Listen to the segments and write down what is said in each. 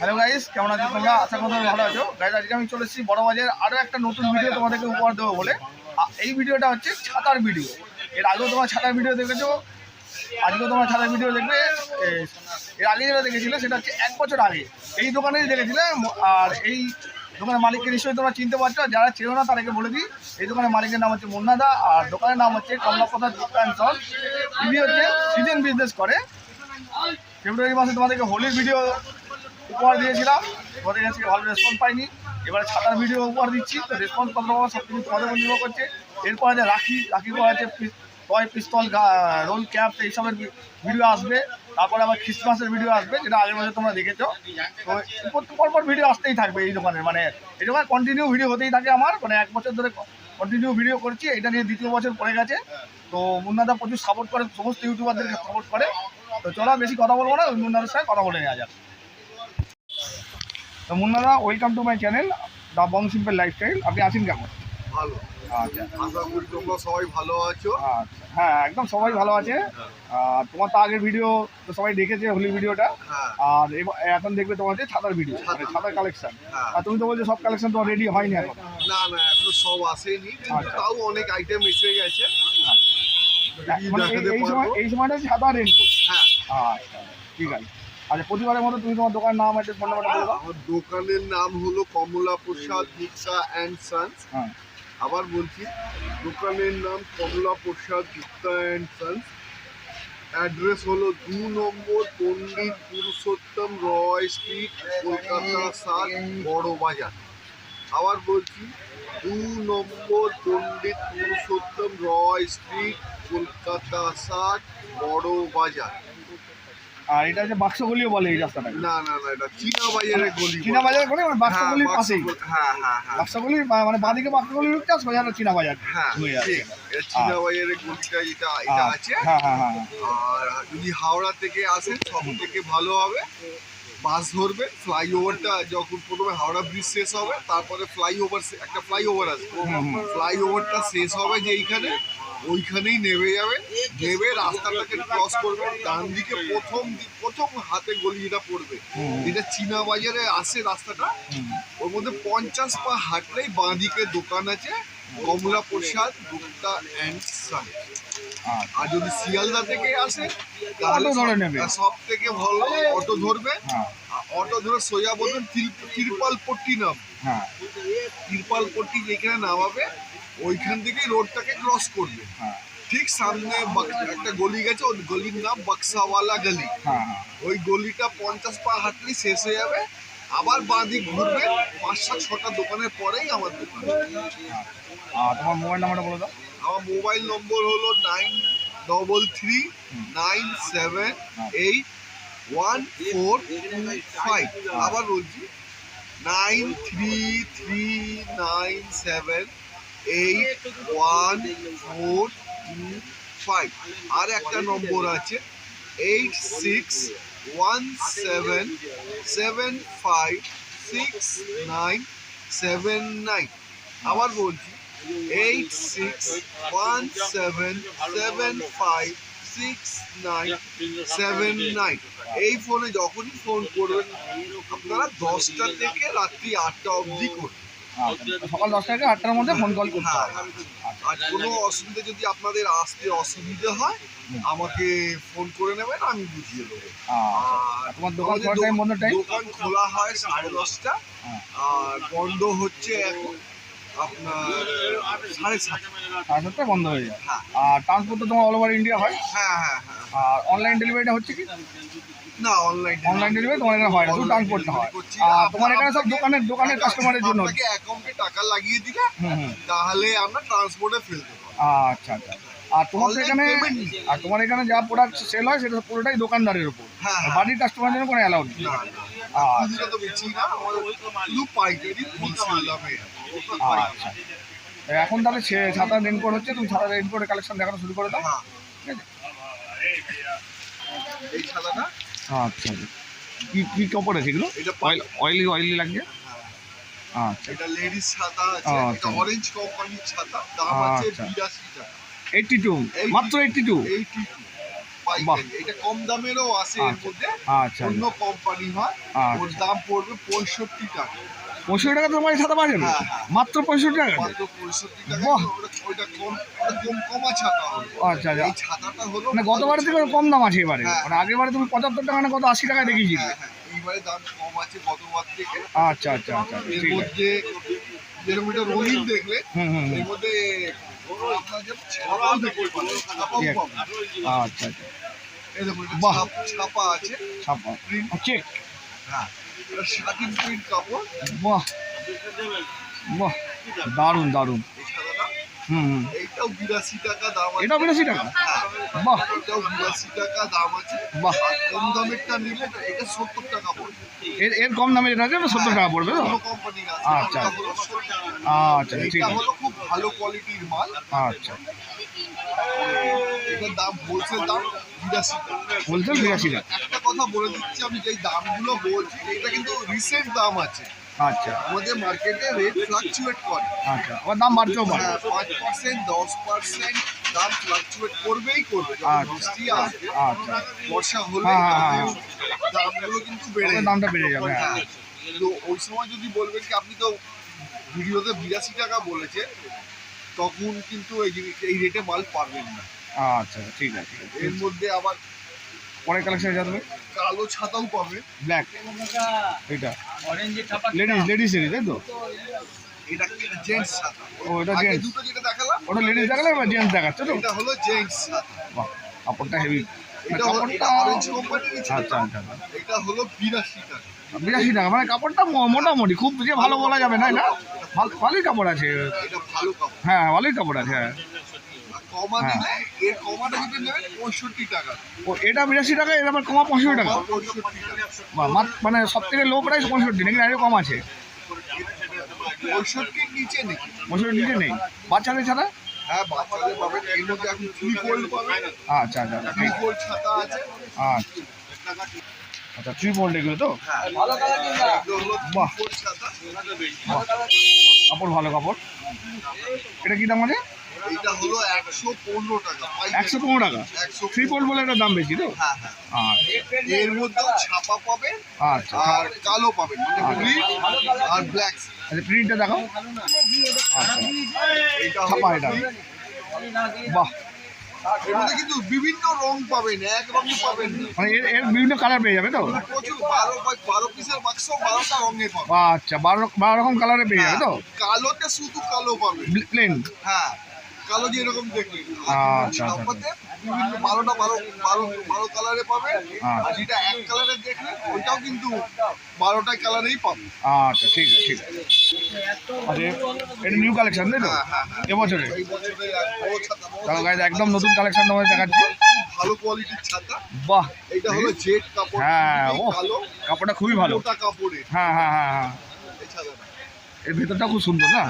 Hello guys কেমন আছো তোমরা? আশা করি ভালো আছো। গাইস আজকে আমি চলে এসেছি বড় বাজার আরও একটা নতুন ভিডিও তোমাদেরকে উপহার দেবো বলে। এই ভিডিওটা হচ্ছে ছাতার ভিডিও এর আগেও তোমার ছাতার ভিডিও দেখেছ। আজকেও তোমার ছাতার ভিডিও দেখবে। এর আগে যেটা দেখেছিলে, সেটা হচ্ছে এক বছর আগে। এই দোকানেই দেখেছিলে। আর এই দোকানের মালিককে নিশ্চয়ই তোমরা চিনতে পারছ। যারা চেনো না, তাদেরকে বলে দিই। এই দোকানের মালিকের নাম হচ্ছে মুন্নাদা আর দোকানের নাম হচ্ছে গুপ্তা অ্যান্ড সল ইনি হচ্ছে সিজন বিজনেস করে। ফেব্রুয়ারি মাসে তোমাদেরকে হোলির ভিডিও উপহার দিয়েছিলাম। তোমাদের কাছে ভালো রেসপন্স পাইনি। এবারে ছাতার ভিডিও উপহার দিচ্ছি। তো রেসপন্স কত পাবো সব কিছু তোমাদের উপর নির্ভর করছে। এরপর আছে রাখি রাখি পর আছে টয় পিস্তল রোল ক্যাপ এইসবের ভিডিও আসবে। তারপরে আবার খ্রিস্টমাসের ভিডিও আসবে, যেটা আগের বছর তোমরা দেখেছ। তো তো পরপর ভিডিও আসতেই থাকবে এই দোকানে মানে এই দোকানে কন্টিনিউ ভিডিও হতেই থাকে আমার। মানে এক বছর ধরে কন্টিনিউ ভিডিও করছি। এটা নিয়ে দ্বিতীয় বছর পড়ে গেছে। তো মুন্নাদা প্রচুর সাপোর্ট করে, সমস্ত ইউটিউবারদেরকে সাপোর্ট করে। তো চলো বেশি কথা বলব না মুন্নাদার সঙ্গে কথা বলে নেওয়া যাক। তো মুন্নাদা welcome to my channel the Bong simple lifestyle আপনি আছেন কেমন? ভালো। আচ্ছা। আশা করি তোমরা সবাই ভালো আছো। আচ্ছা। হ্যাঁ একদম সবাই ভালো আছে। আর তোমার তো আগের ভিডিও তো সবাই দেখেছে হোলি ভিডিওটা হ্যাঁ। আর এখন দেখবে তোমার ছাতার ভিডিও মানে ছাতার। কালেকশন হ্যাঁ। আর তুমি তো বলছো সব কালেকশন তোমার রেডি হয়নি এখন। না না এখনও সব আসেনি আচ্ছা। তাও অনেক আইটেম এসে গেছে। মানে এই- সময় এই সময়টা ছাতা রেনকোট হ্যাঁ। আচ্ছা ঠিক আছে। আচ্ছা প্রতিবারের মতো তুমি তোমার দোকানের নাম একটা ফোন নাম্বারটা বলে আমার দোকানের নাম হলো কমলা প্রসাদ গুপ্তা অ্যান্ড সন্স। হ্যাঁ। আবার বলছি দোকানের নাম Kamala Prasad Gupta and sons. Address হলো দু নম্বর পণ্ডিত পুরুষোত্তম রয় স্ট্রিট কলকাতা সাত বড় বাজার আবার বলছি দু নম্বর পণ্ডিত পুরুষোত্তম রয় স্ট্রিট কলকাতা সাত বড় বাজার আর এটা হচ্ছে বাক্সগুলিও বলে এই রাস্তাটা না না না এটা চীনা বাজারের গলি চীনা বাজার করে মানে হ্যাঁ, বাক্সগুলির পাশেই। হ্যাঁ হ্যাঁ হ্যাঁ। বাক্সগুলি মানে বাঁদিকে বাক্সগুলির রূপটা সোজা হলো চীনা বাজার হ্যাঁ হয়ে ঠিক চীনা বাজারের গলিটা এটা এটা আছে। হ্যাঁ হ্যাঁ হ্যাঁ হ্যাঁ। আর যদি হাওড়া থেকে আসেন সব থেকে ভালো হবে। বাস ধরবে ফ্লাইওভারটা যখন প্রথমে হাওড়া ব্রিজ শেষ হবে তারপরে ফ্লাইওভার একটা ফ্লাইওভার আসবে। ফ্লাইওভারটা শেষ হবে যে এইখানে ওইখানেই নেমে যাবে নেমে রাস্তাটাকে ক্রস করবে ডান দিকে প্রথম প্রথম হাতে গলি যেটা পড়বে। যেটা চীনা বাজারে আসে রাস্তাটা। ওর মধ্যে পঞ্চাশ পা হাঁটলেই বাঁ দিকে দোকান আছে কমলা প্রসাদ গুপ্তা অ্যান্ড আচ্ছা আর যদি শিয়ালদা থেকে আসে তাহলে অটো ধরে নেবে। সব থেকে ভালো অটো ধরবে। হ্যাঁ। অটো ধরে সোজা বলবেন তিরপাল পট্টি নাম। হ্যাঁ। তিরপাল পট্টি যেখানে নামাবে ওইখান থেকেই রোডটাকে ক্রস করবে। হ্যাঁ। ঠিক সামনে একটা গলি গেছে ওই গলির নাম বক্সাওয়ালা গলি। ওই গলিটা পঞ্চাশ পা হাঁটলেই শেষ হয়ে যাবে। আবার বাঁ দিক ঘুরবে পাঁচ সাত ছটা দোকানের পরেই আমার দোকান। আর তোমার মোবাইল নাম্বারটা বলে দাও। আমার মোবাইল নম্বর হলো nine double three nine seven eight one four five. আবার বলছি, nine three three nine seven eight one four two five. আর একটা নম্বর আছে, eight six one seven seven five six nine seven nine. আবার বলছি eight six one seven seven five six nine seven nine এই ফোনে যখনই ফোন করবেন আপনারা দশটা থেকে রাত্রি আটটা অবধি করবেন সকাল দশটা থেকে আটটার মধ্যে ফোন কল করতে হবে আর কোনো অসুবিধা যদি আপনাদের আসতে অসুবিধে হয় আমাকে ফোন করে নেবেন আমি বুঝিয়ে দেবো। আচ্ছা আর তোমার দোকান টাইম বন্ধ টাইম দোকান খোলা হয় সাড়ে দশটা। হ্যাঁ। আর বন্ধ হচ্ছে এখন আপনার সাড়ে সাতটা। সাড়ে সাতটা বন্ধ হয়ে যায়। হ্যাঁ। আর ট্রান্সপোর্ট তো তোমার অল ওভার ইন্ডিয়া হয়। হ্যাঁ হ্যাঁ হ্যাঁ। আর অনলাইন ডেলিভারিটা হচ্ছে কি? না অনলাইন অনলাইন ডেলিভারি তোমার এখানে হয় না শুধু ট্রান্সপোর্টটা হয়। আর তোমার এখানে সব দোকানের দোকানের কাস্টমারের জন্য। আপনাকে অ্যাকাউন্টে টাকা লাগিয়ে দিলে তাহলে আমরা ট্রান্সপোর্টে আচ্ছা আচ্ছা। আর তোমার এখানে আর তোমার এখানে যা প্রোডাক্ট সেল হয় সেটা পুরোটাই দোকানদারের উপর। বাড়ির কাস্টমারের জন্য কোনো অ্যালাউড নেই। আচ্ছা। তো বেচি না আমাদের শুধু পাইকারি হোলসেল দামে। আচ্ছা। এখন তাহলে ছাতা রেনকোট হচ্ছে তুমি ছাতা রেনকোটের কালেকশন দেখানো শুরু করে দাও। হ্যাঁ। ঠিক আছে? এই ছাতাটা আচ্ছা। কি কি কাপড় আছে এগুলো? অয়েলি অয়েলি লাগছে আচ্ছা। এটা লেডিস ছাতা আছে। এটা অরেঞ্জ কোম্পানির ছাতা দাম আছে টাকা মাত্র এটা কম দামেরও আছে এর আচ্ছা। মধ্যে। আচ্ছা। অন্য কোম্পানি হয়। ওর দাম পড়বে পঁয়ষট্টি টাকা। পঁয়ষট্টি টাকা তোমার ছাতা যাবে? হ্যাঁ, হ্যাঁ। মাত্র পঁয়ষট্টি টাকা? বাহ। আচ্ছা আচ্ছা। মানে গতবারে থেকে কম দাম আছে এবারে। হ্যাঁ। মানে আগের বারে তুমি পঁচাত্তর টাকা না কত আশি টাকায় দেখিয়েছিলে? আচ্ছা আচ্ছা আচ্ছা এর ঠিক আছে। যেরকম এটা রঙিন দেখলে এর মধ্যে আচ্ছা আচ্ছা। বাহ। ছাপা আছে। ছাপ্পা চেক হ্যাঁ। এটা শাটিন প্রিন্ট কাপড় বাহ। বাহ। দারুণ দারুণ। হুম হুম। এইটাও বিরাশি টাকা দাম আছে। এটাও বিরাশি টাকা? হ্যাঁ। বাহ। এটাও বিরাশি টাকা দাম আছে। বাহ। কম দামেরটা নিলে এটা সত্তর টাকা পড়বে। এর এর কম দামে যেটা আছে সত্তর টাকা পড়বে তো? আচ্ছা। এটা হলো 70 টাকা। আচ্ছা ঠিক আছে। হলো খুব ভালো কোয়ালিটির মাল। আচ্ছা। এটার দাম হোলসেল দাম হোলসেল বিরাশি টাকা একটা কথা বলে দিচ্ছি আমি যেই দামগুলো বলছি এটা কিন্তু রিসেন্ট দাম আছে। আচ্ছা। আমাদের মার্কেটে রেট ফ্লাকচুয়েট করে। আচ্ছা দাম বাড়তেও পারে। হ্যাঁ পাঁচ পার্সেন্ট দশ পার্সেন্ট দাম ফ্লাকচুয়েট করবেই করবে। আচ্ছা। বৃষ্টি আসবে আচ্ছা। বর্ষা হলে হ্যাঁ, হ্যাঁ। দামগুলো কিন্তু বেড়ে দামটা বেড়ে যাবে তো ওই সময় যদি বলবেন কি আপনি তো ভিডিওতে বিরাশি টাকা বলেছে তখন কিন্তু এই এই রেটে মাল পাবেন না। আচ্ছা ঠিক আছে এর মধ্যে আবার পরে কালেকশন যাবে কালো ছাতাও পাবে। ব্ল্যাক এটা। অরেঞ্জে ছাপা লেডিস লেডিস এর তাই তো? এটা জেন্টস ছাতা। ও, এটা আগে দুটো যেটা দেখালাম ওটা লেডিস দেখালে এবার জেন্টস দেখাচ্ছে তো? এটা হলো জেন্টস ছাতা। বাহ কাপড়টা হেভি এটা কাপড়টা অরেঞ্জ কোম্পানির আচ্ছা আচ্ছা আচ্ছা। এটা হলো বিরাশি টাকা। বিরাশি টাকা মানে কাপড়টা মোটামুটি খুব যে ভালো বলা যাবে না ভালো- ভালোই কাপড় আছে। এটা ভালো কাপড়। হ্যাঁ ভালোই কাপড় আছে হ্যাঁ। কমা হ্যাঁ। দিলে এর কমাটা যদি নেবেন পঁয়ষট্টি টাকা। ও এটা বিরাশি টাকা এর আবার কমা পঁয়ষট্টি টাকা। পঁয়ষট্টি টাকা। মানে সব থেকে লো প্রাইস পঁয়ষট্টি নাকি আরও কম আছে? পঁয়ষট্টির নিচে নেই। পঁয়ষট্টি নিচে নেই। বাচ্চাদের ছাড়া হ্যাঁ বাচ্চাদের পাবেন এর মধ্যে এখন থ্রি ফোল্ড পাবেন আচ্ছা আচ্ছা আচ্ছা থ্রি ছাতা আছে। আচ্ছা। আচ্ছা থ্রি এগুলো তো? হ্যাঁ। বাহ, কাপড় ভালো কাপড়। এটা কি দাম আছে? এইটা হলো একশো পনেরো টাকা একশো পনেরো টাকা? বলে দাম বেশি তো? হ্যাঁ হ্যাঁ। আচ্ছা। এর মধ্যেও ছাপা পাবেন আচ্ছা। আর কালো পাবেন মানে আর ব্ল্যাক আচ্ছা প্রিন্টটা দেখাও। আচ্ছা। এটা ছাপা এটা। বাহ। কিন্তু বিভিন্ন রং পাবেন এক রঙে পাবেন। মানে এর এর বিভিন্ন কালার পেয়ে যাবে তো? প্রচুর বারো বারো পিসের বাক্স বারোটা রঙে পাবেন। আচ্ছা বারো বারো রকম কালারে পেয়ে যাবে তো? কালোতে শুধু কালো পাবেন। প্লেন হ্যাঁ। কালো যেরকম দেখলেন আচ্ছা, আচ্ছা, তারপরে বিভিন্ন বারোটা বারো বারো বারো কালারে আর আচ্ছা। যেটা এক কালারে দেখলেন ওইটাও কিন্তু বারোটা কালারেই পাবেন আচ্ছা ঠিক আছে ঠিক আছে। আচ্ছা এটা নিউ কালেকশন তাই তো? হ্যাঁ হ্যাঁ হ্যাঁ। এবছরে তাহলে গাইজ একদম নতুন কালেকশন তোমাদের দেখাচ্ছি। ভালো কোয়ালিটির ছাতা। বাহ এটা হলো জেট কাপড় হ্যাঁ ও কাপড়টা খুবই ভালো। কাপড়ের। হ্যাঁ হ্যাঁ হ্যাঁ হ্যাঁ। এর ভেতরটা খুব সুন্দর না?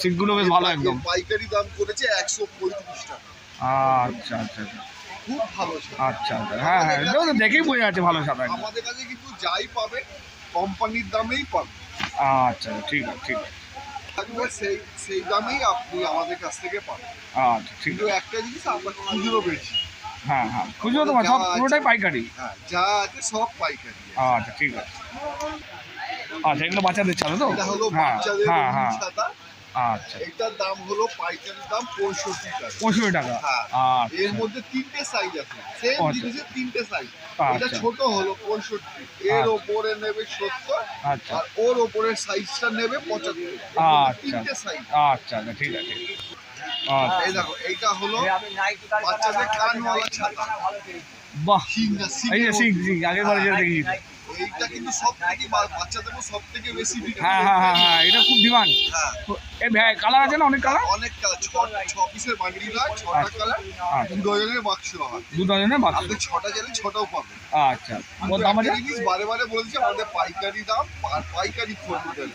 সিটগুলো বেশ ভালো একদম। পাইকারি দাম করেছে একশো পঁয়ত্রিশ টাকা। আচ্ছা আচ্ছা আচ্ছা। খুব ভালো আচ্ছা আচ্ছা। হ্যাঁ হ্যাঁ দেখেই বোঝা যাচ্ছে ভালো সাদা আমাদের কাছে কিন্তু যাই পাবে কোম্পানির দামেই পাবে। আচ্ছা ঠিক আছে ঠিক আছে। থাকবে সেই সেই দামেই আপনি আমাদের কাছ থেকে পাবেন। আচ্ছা ঠিক কিন্তু একটা জিনিস আমরা খুচরো বেশি হ্যাঁ হ্যাঁ খুঁজো তোমার সব পুরোটাই পাইকারি। হ্যাঁ যা আছে সব পাইকারি আচ্ছা ঠিক আছে। আচ্ছা এগুলো বাচ্চাদের ছাড়ো তো? এটা হলো হ্যাঁ হ্যাঁ হ্যাঁ। ছাতা। আচ্ছা। এটার দাম হলো পাইকারি দাম পঁয়ষট্টি টাকা। পঁয়ষট্টি টাকা। হ্যাঁ আচ্ছা। এর মধ্যে তিনটে সাইজ আছে। সেম আচ্ছা। জিনিসের তিনটে সাইজ আচ্ছা। এটা ছোট হলো পঁয়ষট্টি। এর। ওপরে নেবে সত্তর। আচ্ছা। আর ওর ওপরের সাইজটা নেবে পঁচাত্তর। আচ্ছা। তিনটে সাইজ আচ্ছা আচ্ছা ঠিক আছে। এই দেখো এইটা হলো বাচ্চাদের কানওয়ালা ছাতা। বাহ। এই যে সিং সিং আগের যেটা দেখি এইটা কিন্তু সব থেকে বাচ্চাদেরও সব থেকে বেশি হ্যাঁ হ্যাঁ হ্যাঁ হ্যাঁ ডিমান্ড হ্যাঁ। ভাই কালার আছে না? অনেক কালার অনেক কালার ছ পিসের বান্ডিল হয় ছটা আচ্ছা। কালার আচ্ছা। দু ডজনের বাক্স হয় দু ডজনের বাক্স আপনি ছটা চাইলে ছটাও পাবেন। আচ্ছা। কত দাম আছে? জিনিস বারে বারে বলেছি আমাদের পাইকারি দাম আর পাইকারি খরিদ্দার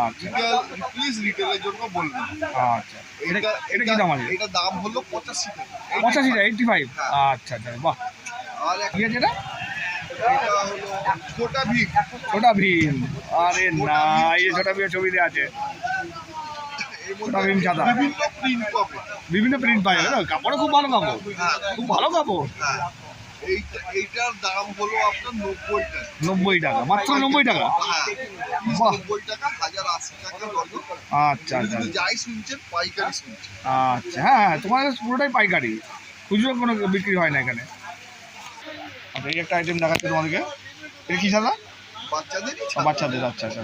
আচ্ছা। রিটেল প্লিজ রিটেলের জন্য বলবেন। আচ্ছা। এটা এটা কি দাম আছে? এটা দাম হলো পঁচাশি টাকা। পঁচাশি টাকা এইটটি ফাইভ হ্যাঁ। আচ্ছা আচ্ছা। বাহ। আর কি আছে এটা? এটা হলো ছোটা ভীম। আরে না এই যে ছোটা ভীমের ছবিতে আছে। ছোটা ভীম ছাতা। বিভিন্ন প্রিন্ট পাবে। বিভিন্ন প্রিন্ট পাওয়া না? কাপড়ও খুব ভালো কাপড়। হ্যাঁ খুব ভালো কাপড়। হ্যাঁ। এইটার দাম হলো আপনার নব্বই টাকা। নব্বই টাকা মাত্র নব্বই টাকা? হ্যাঁ নব্বই টাকা হাজার আশি টাকা আচ্ছা আচ্ছা যাই শুনছেন পাইকারি শুনছেন। আচ্ছা হ্যাঁ হ্যাঁ তোমার পুরোটাই পাইকারি। খুচরো কোনো বিক্রি হয় না এখানে। আচ্ছা এই একটা আইটেম দেখাচ্ছি তোমাদেরকে। এটা কি সাদা বাচ্চাদেরই ছাতা। বাচ্চাদের আচ্ছা আচ্ছা।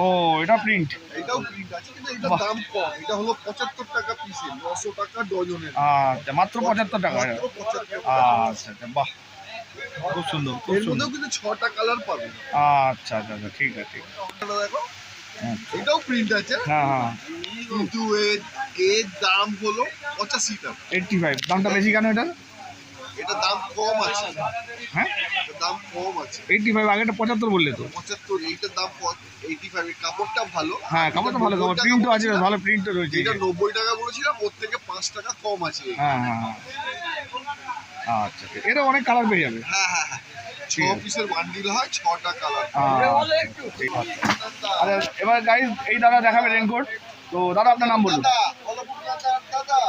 ও এটা প্রিন্ট এটাও প্রিন্ট আছে কিন্তু দাম কম। এটা হলো পঁচাত্তর টাকা পিসে নশো টাকা ডজনের। আচ্ছা মাত্র পঁচাত্তর টাকা। 75 টাকা। আচ্ছা আচ্ছা বাহ। খুব সুন্দর খুব সুন্দর। কিন্তু ছটা কালার পাবেন আচ্ছা আচ্ছা আচ্ছা ঠিক আছে ঠিক দেখো আচ্ছা। এটাও প্রিন্ট আছে। হ্যাঁ হ্যাঁ। কিন্তু এর দাম হলো পঁচাশি টাকা। এইটটি ফাইভ দামটা বেশি কেন এটার? এটা দাম কম আছে। হ্যাঁ? এটার দাম কম আছে। এইটটি ফাইভ আগেটা পঁচাত্তর বললে তো। পঁচাত্তর এইটার দাম এইটি ফাইভ কাপড়টা ভালো। হ্যাঁ কাপড় তো ভালো কাপড় প্রিন্টও আছে ভালো প্রিন্টও রয়েছে। এটা নব্বই টাকা বলেছিলাম ওর থেকে পাঁচ টাকা কম আছে হ্যাঁ হ্যাঁ হ্যাঁ। আচ্ছা এটা অনেক কালার পেয়ে যাবে। হ্যাঁ হ্যাঁ হ্যাঁ। ছ। পিসের বান্ডিল হয় ছটা কালার আচ্ছা, আছে। আচ্ছা এবার গাইজ এই দাদা দেখাবে রেনকোট তো দাদা আপনার নাম বলুন। বলো দাদা দাদা।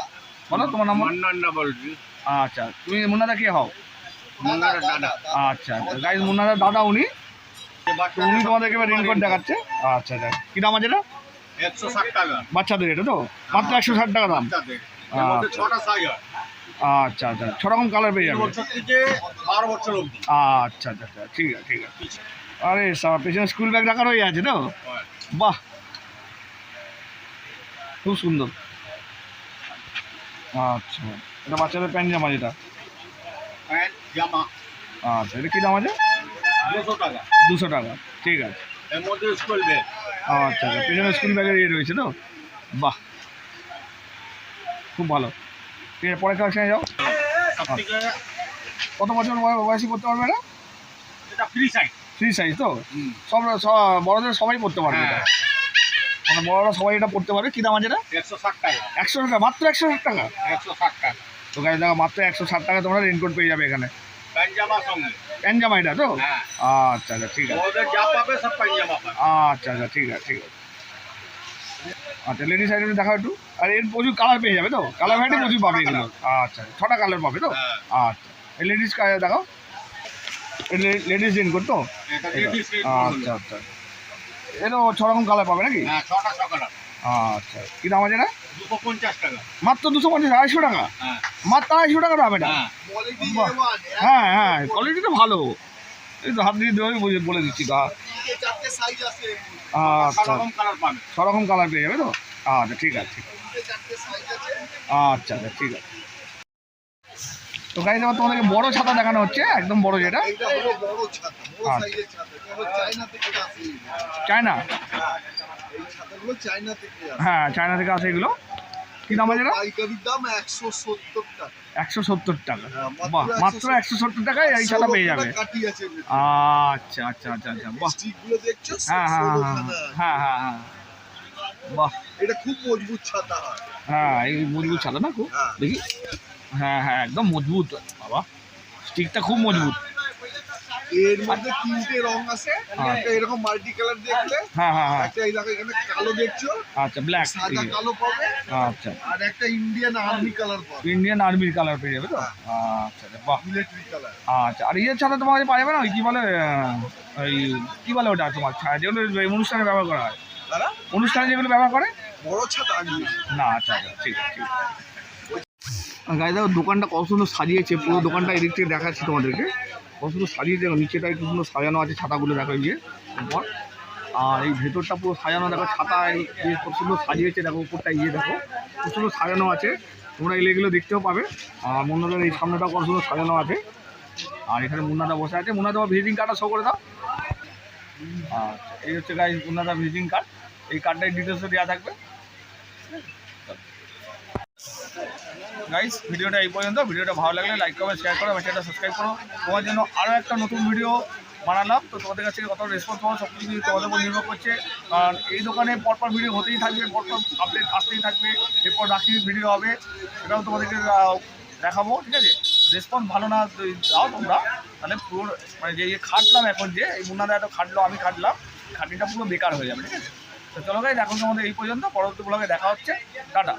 বলো তোমার নাম বলো। মান্নান্না বলছি আচ্ছা তুমি মুন্নাদা কে হও? মুন্নার দাদা। আচ্ছা গাইজ মুন্নাদার দাদা উনি। উনি তোমাদেরকে এবার রেনকোট দেখাচ্ছে। আচ্ছা আচ্ছা কি দাম আছে এটা? একশো ষাট টাকা। বাচ্চাদের এটা তো? মাত্র একশো ষাট টাকা দাম। মধ্যে ছটা সাইজ আচ্ছা আচ্ছা। ছ রকম কালার পেয়ে যাবে। বারো বছর অবধি। আচ্ছা আচ্ছা আচ্ছা। ঠিক আছে ঠিক আছে। আরে সা- পেছনে স্কুল ব্যাগ রাখার হয়ে আছে তো? বাহ। খুব সুন্দর। আচ্ছা। এটা বাচ্চাদের প্যান্ট জামা যেটা। প্যান্ট জামা। আচ্ছা এটা কী দাম আছে দুশো টাকা। দুশো টাকা ঠিক আছে। এর মধ্যে স্কুল ব্যাগ আচ্ছা আচ্ছা পেছনে স্কুল ব্যাগের ইয়ে রয়েছে তো? বাহ। খুব ভালো। ঠিক আছে পরে কালেকশানে যাও। কত বছর বয়- বয়সী করতে পারবে এটা? এটা ফ্রি সাইজ ফ্রি সাইজ তো? সব বড়দের সবাই পড়তে পারবে মানে বড়রা সবাই এটা পড়তে পারবে কী দাম আছে এটা? একশো ষাট টাকা। একশো টাকা মাত্র একশো ষাট টাকা? একশো ষাট টাকা। তো গাড়ি দেখো মাত্র একশো ষাট টাকা তোমরা রেনকোট পেয়ে যাবে এখানে। প্যান্ট জামা সঙ্গে। প্যান্ট জামা এটা তো? হ্যাঁ। আচ্ছা আচ্ছা ঠিক আছে। আচ্ছা আচ্ছা ঠিক আছে ঠিক আছে। আচ্ছা লেডিস আইটেম দেখা একটু। আর এর প্রচুর কালার পেয়ে যাবে তো? কালার ভ্যারাইটি প্রচুর পাবে এগুলো। আচ্ছা ছটা কালার পাবে তো? হ্যাঁ। আচ্ছা। এই লেডিস দেখাও। লেডিস রেনকোট তো? আচ্ছা আচ্ছা। এরও ছ রকম কালার পাবে নাকি? হ্যাঁ ছটা সকাল আচ্ছা কী দাম আছে এটা? দুশো পঞ্চাশ টাকা। মাত্র দুশো পঞ্চাশ আড়াইশো টাকা? হ্যাঁ। মাত্র আড়াইশো টাকা দাম এটা? হ্যাঁ। হ্যাঁ হ্যাঁ কোয়ালিটি তো ভালো। এই তো হাত দিয়ে দেওয়াই বলে দিচ্ছি তো। আচ্ছা। রকম কালার ছ রকম কালার পেয়ে যাবে তো? আচ্ছা ঠিক আছে। আচ্ছা আচ্ছা ঠিক আছে। তো গাড়ি এবার তোমাদেরকে বড় ছাতা দেখানো হচ্ছে একদম বড় যেটা। এইটা হ্যাঁ, চায়না থেকে আসে। হ্যাঁ এগুলো। কী দাম আছে দাম একশো সত্তর টাকা। একশো সত্তর টাকা। হ্যাঁ, বাহ মাত্র একশো সত্তর টাকায় এই ছাতা পেয়ে যাবে। আচ্ছা আচ্ছা আচ্ছা আচ্ছা বাহ। দেখছ? হ্যাঁ হ্যাঁ হ্যাঁ হ্যাঁ হ্যাঁ হ্যাঁ বাহ। এটা খুব মজবুত ছাতা হ্যাঁ এই মজবুত ছাতা না খুব? হ্যাঁ। দেখি। হ্যাঁ হ্যাঁ একদম মজবুত। বাবা স্টিকটা খুব মজবুত। এর মধ্যে তিনটে রং আছে। একটা এরকম মাল্টি কালার দেখলে হ্যাঁ হ্যাঁ হ্যাঁ। একটা এই দেখো এখানে কালো দেখছ আচ্ছা ব্ল্যাক সাদা কালো পাবে আচ্ছা। আর একটা ইন্ডিয়ান আর্মি কালার পাবে। ইন্ডিয়ান আর্মির কালার পেয়ে যাবে তো? আচ্ছা আচ্ছা বাহ। Military colour. আচ্ছা আর ইয়ের ছাতা তোমার পাওয়া যাবে না? ওই কী বলে ওই কী বলে ওটা তোমার? ছা- যেগুলো অনুষ্ঠানে ব্যবহার করা হয়। অনুষ্ঠানে যেগুলো ব্যবহার করে? বড় ছাতা না আচ্ছা আচ্ছা ঠিক আছে ঠিক গাড়ি দেখো, দোকানটা কত সুন্দর সাজিয়েছে। পুরো দোকানটা এদিক থেকে দেখাচ্ছি তোমাদেরকে। কত সুন্দর সাজিয়েছে। দেখো, নিচেটা একটু সুন্দর সাজানো আছে ছাতাগুলো, দেখো এই যে, উপর। আর এই ভেতরটা পুরো সাজানো, দেখো, ছাতা কত সুন্দর সাজিয়েছে, দেখো, উপরটা ইয়ে দেখো, কত সুন্দর সাজানো আছে। তোমরা এলে এগুলো দেখতেও পাবে। আর মুন্নাদের এই সামনেটাও কত সুন্দর সাজানো আছে। আর এখানে মুন্নাদা বসে আছে। মুন্নাদা ভিজিটিং কার্ডটা শো করে দাও। আচ্ছা এই হচ্ছে গাই মুন্নাদা ভিজিটিং কার্ড এই কার্ডটাই ডিটেলসও দেওয়া থাকবে। গাইস ভিডিওটা এই পর্যন্ত। ভিডিওটা ভালো লাগলে লাইক করো শেয়ার করো চ্যানেলটা সাবস্ক্রাইব করো। তোমার জন্য আরও একটা নতুন ভিডিও বানালাম। তো তোমাদের কাছ কত রেসপন্স পাবো সব কিছু তোমাদের উপর নির্ভর করছে। কারণ এই দোকানে পরপর ভিডিও হতেই থাকবে, পরপর আপডেট আসতেই থাকবে, এরপর রাখি ভিডিও হবে। সেটাও তোমাদেরকে দেখাবো, ঠিক আছে? রেসপন্স ভালো না দাও তোমরা। তাহলে পুরো মানে যে ইয়ে খাটলাম এখন যে, এই মুন্নাদা এত খাটলো, আমি খাটলাম। খাটিটা পুরো বেকার হয়ে যাবে, ঠিক আছে? তো চলো গাইজ এখন তোমাদের এই পর্যন্ত। পরবর্তী ব্লগে দেখা হচ্ছে। টাটা।